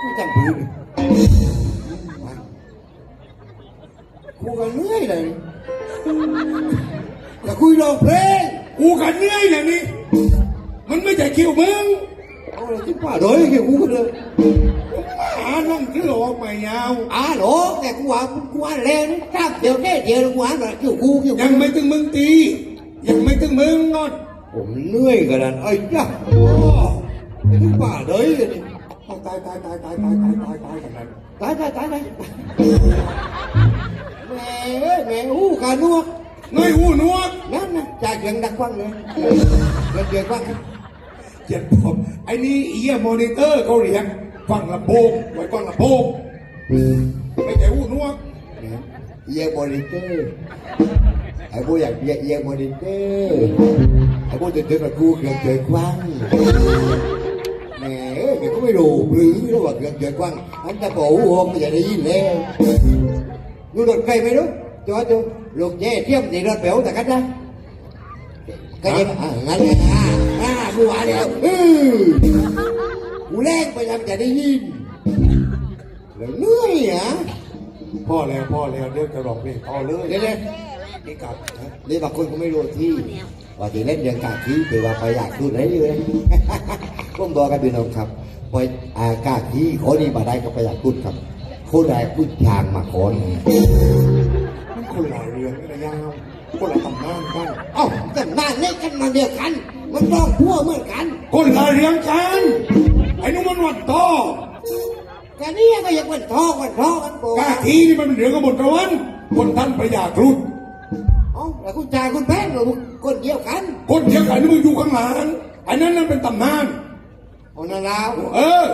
ไม่จังผีดกูก็เหนื่อยเลยแต่คุยร้องเพลงกูก็เหนื่อยอย่างนี้มันไม่ใช่คิวมึงเอาเลยที่ป่าโอยคิวกูก็เลยอาล่งที่หลอกไม่ยาวอาหลอกแต่กูว่ากูว่าแรงข้าเดียวแค่เดียวกูว่าแบบคิวกูคิวยังไม่ถึงมึงตียังไม่ถึงมึงนอนผมเหนื่อยกระดานวไอ้จ้าที่ป่าโอยเลยนี่ ตายตายตายตายตายตายตายตายกันตายตายตายตายแหม่แหม่หูกานัวเงยหูนวกนั่นนะจ่ายเสียงดังฟังเลยเสียงเสียงฟังเจ็ดผมไอ้นี่เอียมอนิเตอร์เขาเรียกฟังลำโพงไว้ฟังลำโพงไม่ใช่หูนวกเนี่ยเอียมอนิเตอร์ไอ้พวกอยากเอียเอียมอนิเตอร์ไอ้พวกตื่นเต้นแบกูเกินเกินกว้างแหมเดี๋ยวก็ ไม่รู้หรือรู้ว่าเกินเกินกว้างอันจะบอกหัวไม่อยากได้ยินแล้วดูรถใครไม่รู้จอดดูลูกแย่เทียมตีรถเป๋วแต่กันนะก็ยังงั้นไงอ่าอ่ากูว่าแล้วเออกูแรงไปยังจะได้ยินแล้วเหนื่อยอะพ่อแล้วพ่อแล้วเดี๋ยวจะร้องเพลงต่อเลยเดี๋ยวนี่กลับนี่บางคนก็ไม่รู้ที่ว่าที่เล่นเรื่องกาคีคือว่าไปอยากดูได้เลยผมบอกกันพี่น้องครับ ไปอากาคีคนนี้มาได้ก็ไปอยากพูดครับคนแรกพูดยางมาคนมันคนละเรื่องนะยาวคนละตำนานกันเอ้าแต่บ้านเล็กกันมาเดียวกัน มันต้องพัวเหมือนกัน คนละเรื่องกันไอ้นุ่มมันวันต่อแต่นี่ก็ยังเป็นท้องกันท้องกันโกกาทีนี่มันเป็นเรื่องกบฏกระวันคนท่านพระยาครุฑเอ้าแต่คุณชายคุณแพ้เราคนเดียวกัน คนเดียวกันนี่มึงอยู่ข้างหลังอันนั้นนั่นเป็นตำนาน โอ้นาลาว เออ